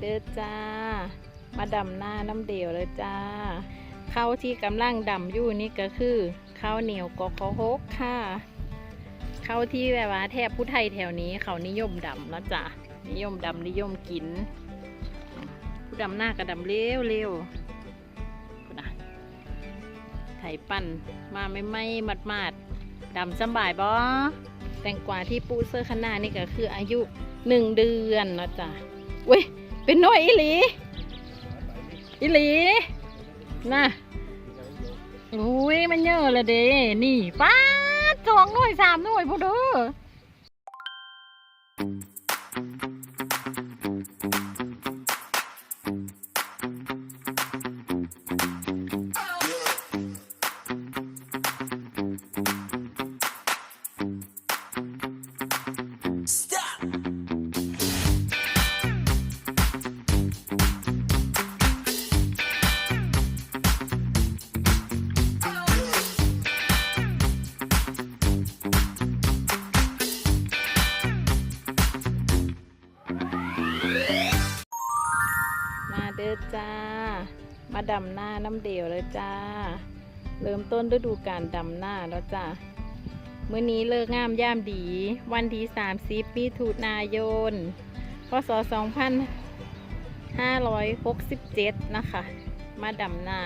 เด้อจ้า มาดำหน้าน้ำเดียวเลยจ้าข้าวที่กำลังดำอยู่นี่ก็คือข้าวเหนียวกอกฮกค่ะข้าวที่แบบว่าแทบผู้ไทยแถวนี้เขานิยมดำนะจ้ะนิยมดำนิยมกิน ผู้ดำหน้าก็ดำเร็วเร็วพูดนะไถปั่นมาไม่ไม่มัดมาดดำสบายบ่แตงกวาที่ปูเสื้อขางหนานี่ก็คืออายุหนึ่งเดือนนะจ๊ะเว้ย เป็นน้อยอีหลี อีหลี น่ะอุ้ยมันเยอะเลยเด้นี่ป้าสองหน่วยสามหน่วยพอเด้อ เด้อจ้า มาดำหน้าน้ำเดียวเลยจ้า เริ่มต้นฤดูการดำหน้าแล้วจ้าเมื่อนี้เลิกงามย่ามดี วันที่30มิถุนายน พศ 2567 นะคะ มาดำหน้า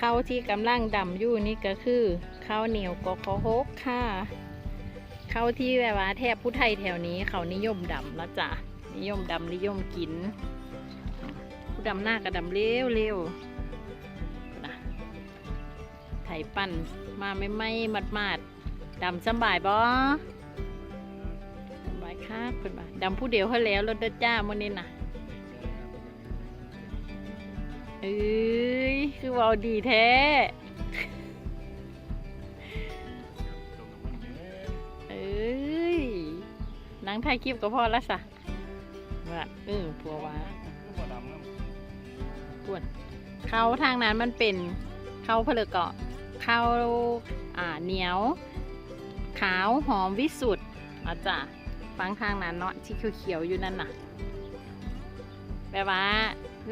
ข้าที่กำลังดำอยู่นี่ก็คือข้าวเหนียวกอกฮกค่ะข้าวที่แบบว่าแทบผู้ไทยแถวนี้เขานิยมดำนะจ๊ะนิยมดำนิยมกิน ดำหน้าก็ดำเร็วเร็วนะไถปั่นมาไม่ไม่มัดมาดๆดำสำบายบ่สำบายค่ะคุณบ่าดำผู้เดียวเขาแล้วรถเด้อจ้ามื้อนี้น่ะเอ้ยคือเว้าดีแท้เอ้ยนั่งถ่ายคลิปก็พอแล้วสะว่าเออผัวว่า กวนเขาทางนั้นมันเป็นข้าวเพลเกาะข้าวอ่าเหนียว ขาวหอมวิสุทธ์อาจ้ะฟังทางนั้นเนาะที่เขียวๆอยู่นั่นน่ะแปลว่า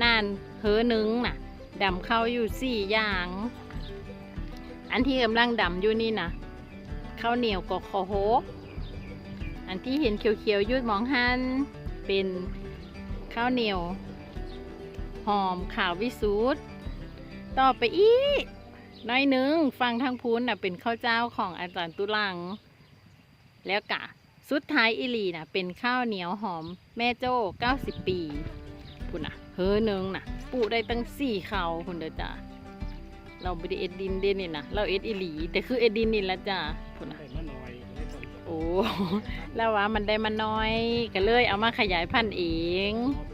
นานเฮอหนึงน่ะดำเข้าอยู่สี่อย่าง อันที่กำลังดำอยู่นี่นะข้าวเหนียวกอกคอโฮกอันที่เห็นเขียวๆยุดมองหันเป็นข้าวเหนียว หอมขาววิสูตรต่อไปอีกน้อยหนึ่งฟังทางพูนน่ะเป็นข้าวเจ้าของอาจารย์ตุลัง แล้วกะสุดท้ายอีหลีน่ะเป็นข้าวเหนียวหอมแม่โจ้ 90 ปีคุณน่ะเฮอหนึ่งน่ะปลูกได้ตั้งสี่เขาคุณเด้อจ้าเราไม่ได้เอ็ดดินเด่นนี่นะเราเอ็ดอีหลี แต่คือเอ็ดดินนี่ละจ้าคุณน่ะโอ้แล้วว่ามันได้มาน้อยก็เลยเอามาขยายพันธุ์เองอ๋อเ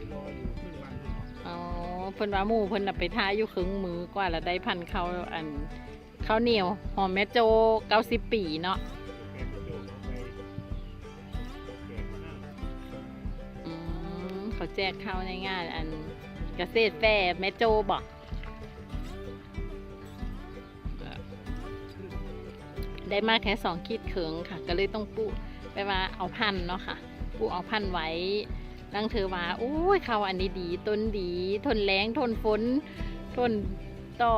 พิ่นว่าหมู่เพิ่นน่ะไปท่าอยู่ครึ่งมือกว่าแล้วได้พันธุ์ข้าวอันข้าวเหนียวหอมแม่โจ90ปีเนาะอืมเขาแจกข้าวในงานอันเกษตรแฟร์แม่โจบอกได้มาแค่สองขีดเขิงค่ะ ก็เลยต้องปูไปว่าเอาพันเนาะค่ะปูเอาพันไว้ ดังเธอว่าโอ้ยเขาอันนี้ดี ต้นดี ทนแรงทนฝนทนต่อ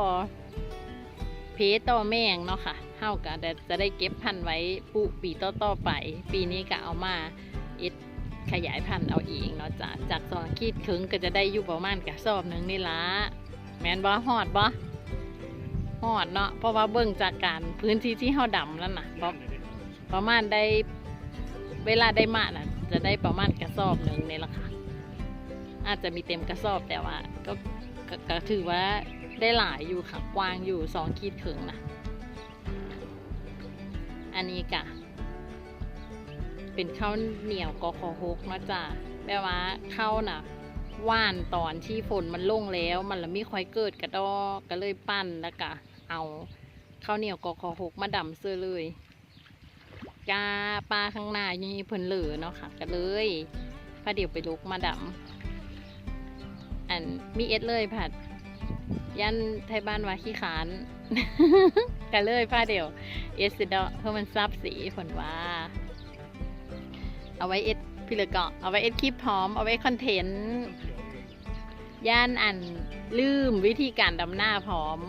เพต่อแมงเนาะค่ะเฮาก็จะจะได้เก็บพันธุ์ไว้ปลูกปีต่อต่อๆไป ปีนี้ก็เอามาเอ็ดขยายพันธุ์เอาเองเนาะจ้ะจากสองขีดครึ่งก็จะได้อยู่ประมาณกระสอบหนึ่งนี่ละแมนบ่ฮอดบ่ฮอดเนาะเพราะว่าเบิ่งจากการพื้นที่ที่เฮาดำแล้วนะประประมาณได้เวลาได้มาน่ะ จะได้ประมาณกระสอบหนึ่งนี่แหละค่ะอาจจะมีเต็มกระสอบแต่ว่าก็ก็ก็ถือว่าได้หลายอยู่ค่ะกว้างอยู่สองขีดครึ่งนะ อันนี้กะ เป็นข้าวเหนียวกอคอฮกเนาะจ้ะแปลว่าข้าวน่ะว่านตอนที่ฝนมันลงแล้ว มันละไม่ค่อยเกิดกระดอกก็เลยปั้นแล้วก็เอาข้าวเหนียวกอคอฮกมาดำเสื้อเลย กาปลาข้างหน้านี่เพิ่นเหลือเนาะค่ะก็เลยพาเดี๋ยวไปลุกมาดำอันมีเอสเลยผัด ยันไทยบ้านว่าขี้ขานก็เลยพาเดี๋ยวเอสเดาะเพราะมันซับสีผลว่า เอาไว้เอสพี่เหลือเกาะเอาไว้เอสคลิปพร้อมเอาไว้คอนเทนต์ย่านอันลืมวิธีการดำหน้าพร้อม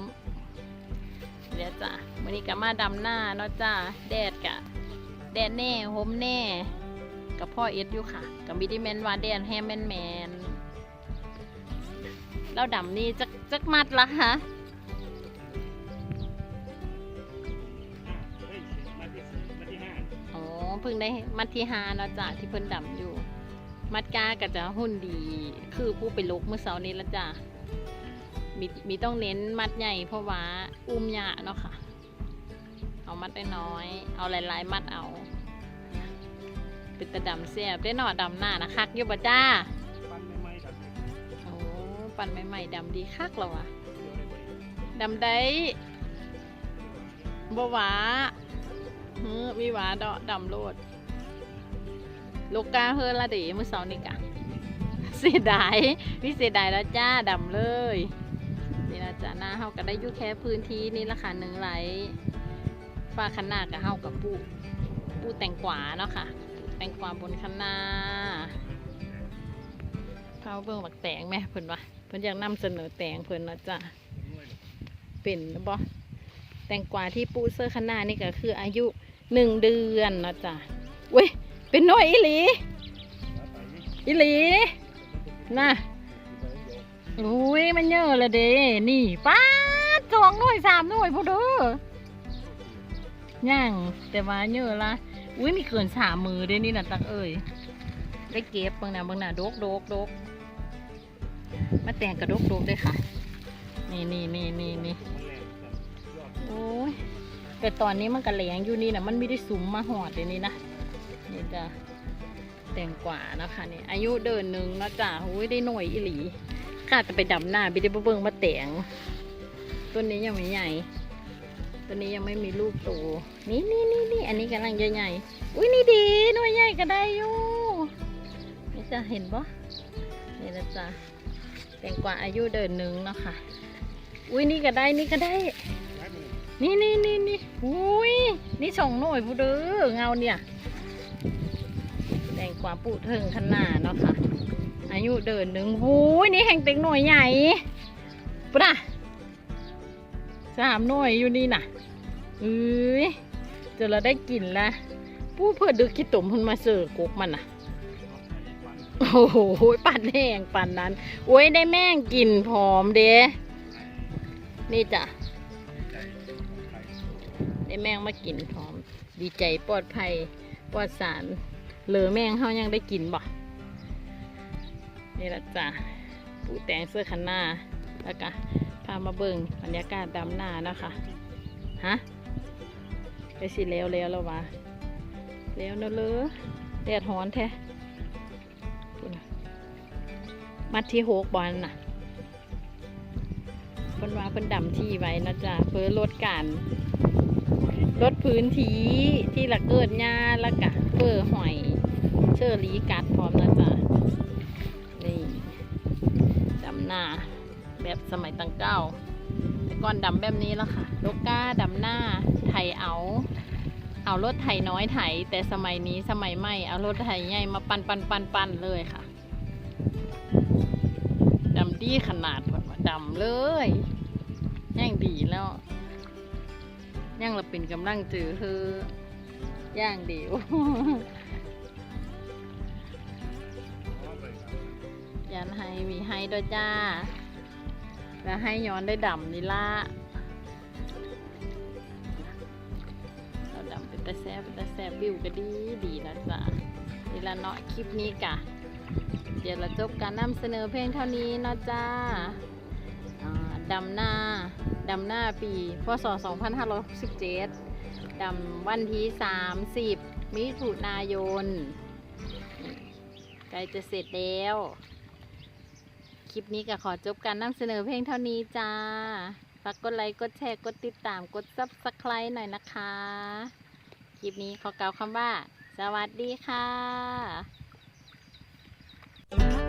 เดี๋ยวจ้ะวันนี้ก็มาดำหน้าเนาะจ้าแดดกะ แดดแน่โฮมแน่ กับพ่อเอ็ดอยู่ค่ะ กับมิดิแมนวาแดดแฮมแมนแมนแล้วดำนี่จักจักมัดละคะเฮ้พิ่งได้มัดที่หาเนาะจ้ะที่เพิ่นดำอยู่ มัดกาก็จะหุ่นดี คือผู้ไปลุกเมื่อเสาร์นี้ละจ้ะมีมีต้องเน้นมัดใหญ่เพราะว่าอุ้มยะเนาะค่ะ เอามัดน้อย เอาหลายๆมัดเอา เป็นตะดำเสียบได้หน่อดำหน้านะคักอยู่บ่จ้าปั้นไม่ไหม้ดับเดีโอ้ปั่นใหม่ๆดำดีคักแล้ววะดำได้บ่หวาเฮ้อมีหวาดอกดำโลดลูกกาเฮือละเดีมือเสาร์นี่กะเสียดายพี่เสียดายแล้วจ้าดำเลยนี่นะจ้าหน้าเฮาก็ได้ยู่แค่พื้นที่นี่ละค่ะหนึ่งไหล ฟ้าขนนากับเฮากับปูปูแตงกวาเนาะค่ะ แตงกวาบนคณาเผาเบิ่งบักแตงแม่เพิ่นว่าเพิ่นอยากนำเสนอแตงเพิ่นเนาะจ้าเป็นหรือบ่แตงกวาที่ปูเซอร์คณานี่ก็คืออายุหนึ่งเดือนนะจ้ะเว้ยเป็นน้อยอีหลีอีหลีน่ะอุ้ยมันเยอะเลยเด้นี่ป้าสองหน่วยสามหน่วยพูดเด้อ ย่างแต่ว่าเยอะละอุ้ยมีเกินสามมือด้วยนี่นะตักเอ้ยได้เก็บบางหนาบางหนาโดกโดกโดกมาแต่งกระดกโดกด้วยค่ะ นี่นี่นี่นี่นี่โอ้ยแต่ตอนนี้มันกระแหลงอยู่นี่นะมันไม่ได้สุมมาหอดเลยนี่นะนี่จะแตงกว่านะคะนี่อายุเดินหนึ่งนะจ้ะโอ้ยได้หน่วยอีหลีข้าจะไปดำหน้าไปได้เบิ่งมาแตงต้นนี้ยังไม่ใหญ่ ต้นนี้ยังไม่มีลูกโต นี่นี่นี่นี่อันนี้กำลังใหญ่ๆอุ้ยนี่ดีหน่วยใหญ่ก็ได้อยู่นี่จะเห็นปะนี่นะจ๊ะแตงกว่าอายุเดินหนึ่งเนาะค่ะ อุ้ยนี่ก็ได้นี่ก็ได้ นี่นี่นี่นี่อุ้ยนี่สองหน่วยผู้เด้อเงาเนี่ยแดงกว่าปูเทิงขนาดเนาะค่ะ อายุเดินหนึ่งหูยนี่แห่งเต็งหน่วยใหญ่ปุ๊ดะ สามหน่วยอยู่นี่น่ะเอ้ยเจอเราได้กินละปูเพื่อดึกขี้ตุ่มพุ่นมาเสิร์ฟกกมันน่ะ โอ้โหปั่นแห้งปั่นนั้น โอ้ยได้แม่งกินพร้อมเด้นี่จ้ะได้แมงมากินพร้อม ดีใจปลอดภัยปลอดสาร เหลือแมงเขายังได้กินบ่นี่ละจ้ะปูแตงเสื้อคันหน้าแล้วก็ พามาเบิ่งบรรยากาศดำหน้านะคะฮะไปสิแล้วแล้วแล้ววะแล้วเนอะเลยแดดฮ้อนแท้พูดน่ะมัดที่โฮกบอลน่ะเพิ่นว่าเพิ่นดำที่ไว้นะจ๊ะเพื่อลดการลดพื้นที่ที่ละเกิดหญ้าละกะเปื้อหอยเชอรีกัดพร้อมนะจ๊ะนี่ดำหน้า แบบสมัยตังเก้า แต่ก่อนดำแบบนี้แล้วค่ะลูก้าดำหน้าไถเอา เอารถไถน้อยไถ แต่สมัยนี้สมัยใหม่เอารถไถใหญ่มาปันปันปันปันเลยค่ะดำดีขนาดแบบว่าดำเลยย่างดีแล้วย่างเราเป็นกำลังจือคือย่างเดียวยันให้มีให้ด้วยจ้า แล้วให้ย้อนได้ดำนี่ละเราดำเป็นตะแซบเป็นตะแซบวิวก็ดีดีนะจ๊ะนี่ละเนาะคลิปนี้กะ เดี๋ยวเราจบการนำเสนอเพลงเท่านี้นะจ้าอ่าดำหน้าดำหน้าปีพศ 2567ดำวันที่ 30 มิถุนายน ใกล้จะเสร็จแล้ว คลิปนี้ก็ขอจบการนำเสนอเพลงเท่านี้จ้า ฝากกดไลค์ กดแชร์ กดติดตาม กดซับสไคร b e หน่อยนะคะ คลิปนี้ขอกล่าวคำว่า สวัสดีค่ะ